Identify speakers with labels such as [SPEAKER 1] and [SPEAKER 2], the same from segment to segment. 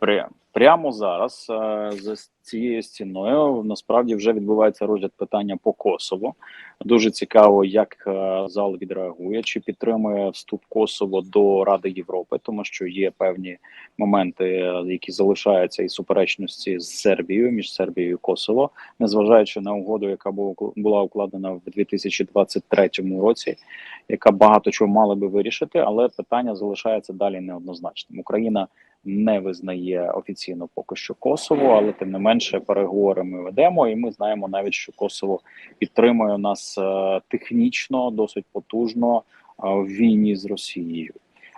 [SPEAKER 1] Пря- Прямо зараз е, за цією стіною насправді вже відбувається розгляд питання по Косово. Дуже цікаво, як е, зал відреагує, чи підтримує вступ Косово до Ради Європи, тому що є певні моменти, е, які залишаються і суперечності з Сербією між Сербією і Косово, незважаючи на угоду, яка бу- була укладена в 2023 році, яка багато чого мала би вирішити, але питання залишається далі неоднозначним. Україна не визнає офіційно поки що Косово, але тим не менше переговори ми ведемо, і ми знаємо навіть, що Косово підтримує нас е, технічно досить потужно е, в війні з Росією.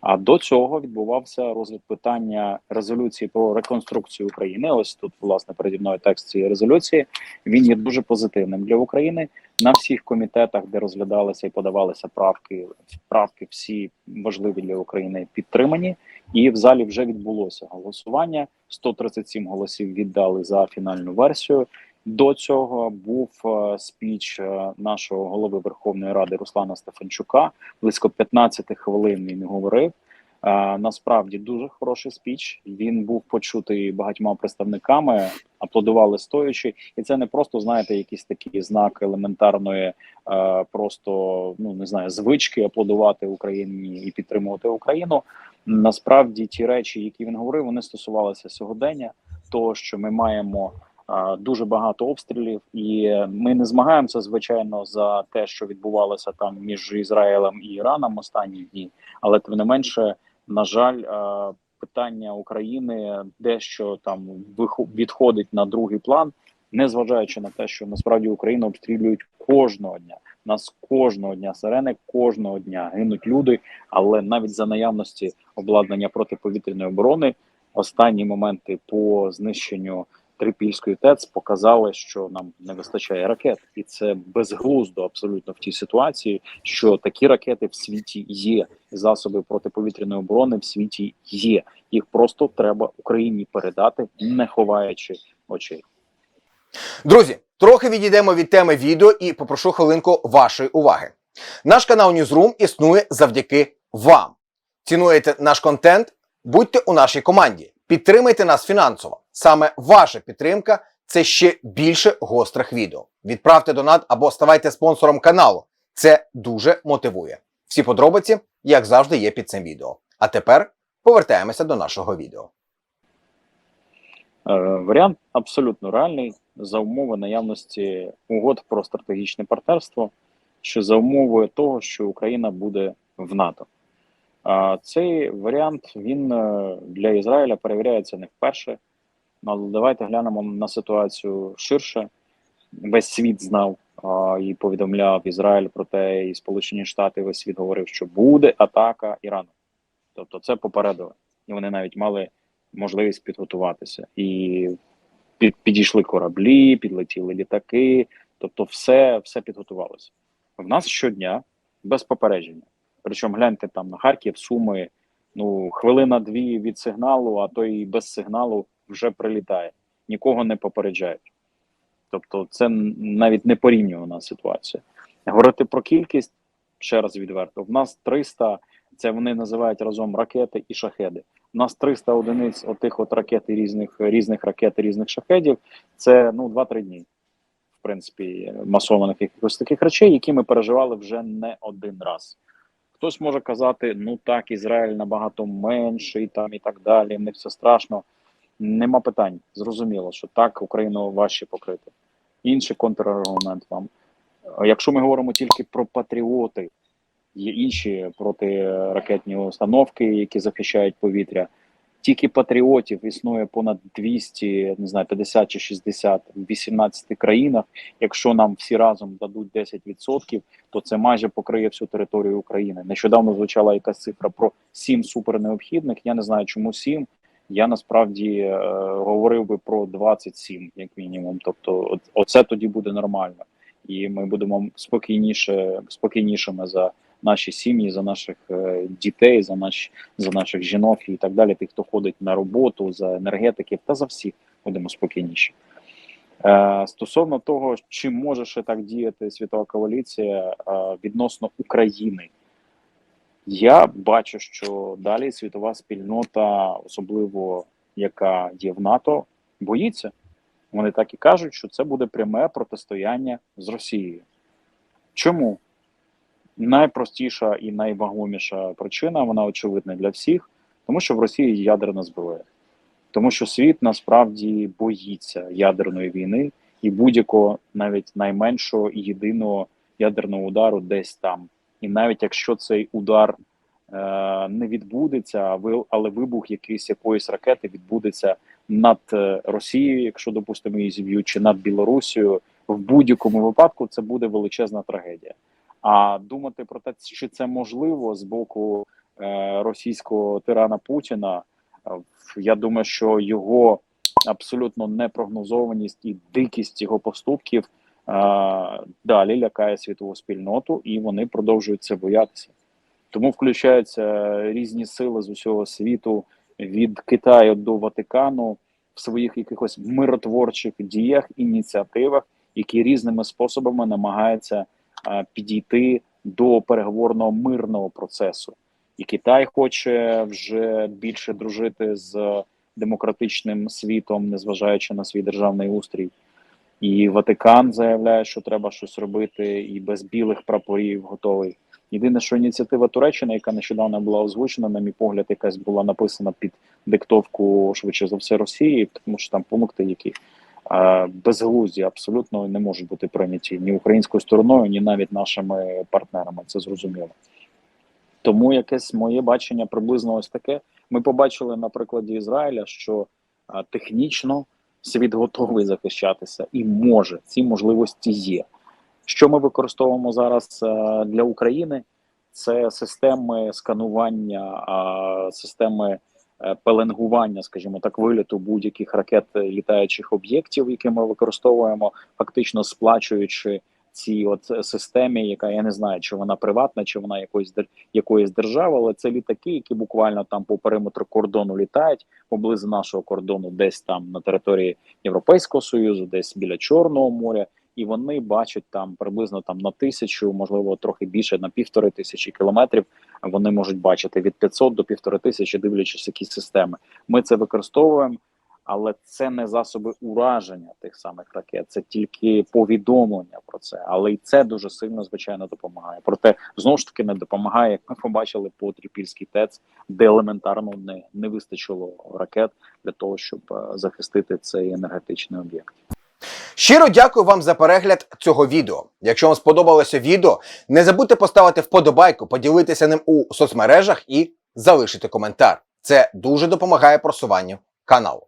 [SPEAKER 1] А до цього відбувався розгляд питання резолюції про реконструкцію України. Ось тут, власне, переді мною текст цієї резолюції. Він є дуже позитивним для України на всіх комітетах, де розглядалися і подавалися правки. Правки всі важливі для України підтримані. І в залі вже відбулося голосування. 137 голосів віддали за фінальну версію. До цього був е, спіч е, нашого голови Верховної Ради Руслана Стефанчука. Близько 15 хвилин він говорив. Е, насправді дуже хороший спіч. Він був почутий багатьма представниками, аплодували стоячи, і це не просто знаєте, якийсь такий знак елементарної, е, просто ну не знаю, звички аплодувати Україні і підтримувати Україну. Насправді ті речі, які він говорив, вони стосувалися сьогодення, того, що ми маємо дуже багато обстрілів, і ми не змагаємося звичайно за те, що відбувалося там між Ізраїлем і Іраном останні дні, але тим не менше, на жаль, питання України дещо там відходить на другий план, незважаючи на те, що насправді Україну обстрілюють кожного дня. Нас кожного дня сирени, кожного дня гинуть люди, але навіть за наявності обладнання протиповітряної оборони останні моменти по знищенню Трипільської ТЕЦ показали, що нам не вистачає ракет, і це безглуздо абсолютно в тій ситуації, що такі ракети в світі є, засоби протиповітряної оборони в світі є. Їх просто треба Україні передати, не ховаючи очей.
[SPEAKER 2] Друзі, трохи відійдемо від теми відео і попрошу хвилинку вашої уваги. Наш канал Newsroom існує завдяки вам. Цінуєте наш контент? Будьте у нашій команді. Підтримайте нас фінансово. Саме ваша підтримка це ще більше гострих відео. Відправте донат або ставайте спонсором каналу. Це дуже мотивує. Всі подробиці, як завжди, є під цим відео. А тепер повертаємося до нашого відео.
[SPEAKER 1] Е, Варіант абсолютно реальний за умови наявності угод про стратегічне партнерство, що за умовою того, що Україна буде в НАТО. Цей варіант він е, для Ізраїля перевіряється не вперше. Ну, Але давайте глянемо на ситуацію ширше. Весь світ знав а, і повідомляв Ізраїль про те, і Сполучені Штати весь світ говорив, що буде атака Ірану. Тобто, це попередили, і вони навіть мали можливість підготуватися. І під, підійшли кораблі, підлетіли літаки. Тобто, все, все підготувалося. В нас щодня без попередження. Причому гляньте там на Харків, Суми, ну хвилина-дві від сигналу, а то і без сигналу вже прилітає. Нікого не попереджають. Тобто, це навіть не порівнювана ситуація. Говорити про кількість ще раз відверто. В нас 300, це вони називають разом ракети і шахеди. У нас 300 одиниць отих от ракет і різних різних ракет і різних шахедів. Це ну 2-3 дні. В принципі, масованих якихось таких речей, які ми переживали вже не один раз. Хтось може казати, ну так, Ізраїль набагато менший, там і так далі, не все страшно. Нема питань. Зрозуміло, що так Україну важче покрити. Інший контраргумент вам. Якщо ми говоримо тільки про патріоти, є інші протиракетні установки, які захищають повітря. Тільки патріотів існує понад 200, не знаю, 50 чи 60 в 18 країнах. Якщо нам всі разом дадуть 10%, то це майже покриє всю територію України. Нещодавно звучала якась цифра про 7 супернеобхідних. Я не знаю, чому 7. Я насправді е, говорив би про 27, як мінімум. Тобто, оце тоді буде нормально, і ми будемо спокійніше, спокійнішими за наші сім'ї, за наших е, дітей, за наш, за наших жінок і так далі. Тих, хто ходить на роботу, за енергетиків та за всіх будемо спокійніші. Е, стосовно того, чи може ще так діяти світова коаліція е, відносно України, я бачу, що далі світова спільнота, особливо яка є в НАТО, боїться. Вони так і кажуть, що це буде пряме протистояння з Росією. Чому? Найпростіша і найвагоміша причина, вона очевидна для всіх, тому що в Росії ядерна зброя. Тому що світ насправді боїться ядерної війни і будь-якого навіть найменшого і єдиного ядерного удару десь там. І навіть якщо цей удар е, не відбудеться, але вибух якийсь якоїсь ракети відбудеться над е, Росією, якщо допустимо її зіб'ють, чи над Білорусією, в будь-якому випадку це буде величезна трагедія. А думати про те, чи це можливо з боку е, російського тирана Путіна, я думаю, що його абсолютно непрогнозованість і дикість його поступків далі лякає світову спільноту, і вони продовжують це боятися. Тому включаються різні сили з усього світу від Китаю до Ватикану в своїх якихось миротворчих діях, ініціативах, які різними способами намагаються підійти до переговорного мирного процесу. І Китай хоче вже більше дружити з демократичним світом, незважаючи на свій державний устрій. І Ватикан заявляє, що треба щось робити, і без білих прапорів готовий. Єдине, що ініціатива Туреччини, яка нещодавно була озвучена, на мій погляд, якась була написана під диктовку швидше за все Росії, тому що там пункти, які безглузді абсолютно не можуть бути прийняті ні українською стороною, ні навіть нашими партнерами. Це зрозуміло. Тому якесь моє бачення приблизно ось таке. Ми побачили на прикладі Ізраїля, що технічно світ готовий захищатися і може ці можливості є. Що ми використовуємо зараз е, для України? Це системи сканування, системи е, пеленгування, скажімо так, виліту будь-яких ракет е, літаючих об'єктів, які ми використовуємо, фактично сплачуючи цій от е, системі, яка я не знаю, чи вона приватна, чи вона якоїсь якоїсь держави, але це літаки, які буквально там по периметру кордону літають поблизу нашого кордону, десь там на території Європейського союзу, десь біля Чорного моря, і вони бачать там приблизно там на тисячу, можливо, трохи більше на півтори тисячі кілометрів. Вони можуть бачити від 500 до півтори тисячі, дивлячись, які системи. Ми це використовуємо. Але це не засоби ураження тих самих ракет, це тільки повідомлення про це. Але і це дуже сильно звичайно допомагає. Проте знову ж таки не допомагає, як ми побачили по Трипільській ТЕЦ, де елементарно не, не вистачило ракет для того, щоб е, захистити цей енергетичний об'єкт.
[SPEAKER 2] Щиро дякую вам за перегляд цього відео. Якщо вам сподобалося відео, не забудьте поставити вподобайку, поділитися ним у соцмережах і залишити коментар. Це дуже допомагає просуванню каналу.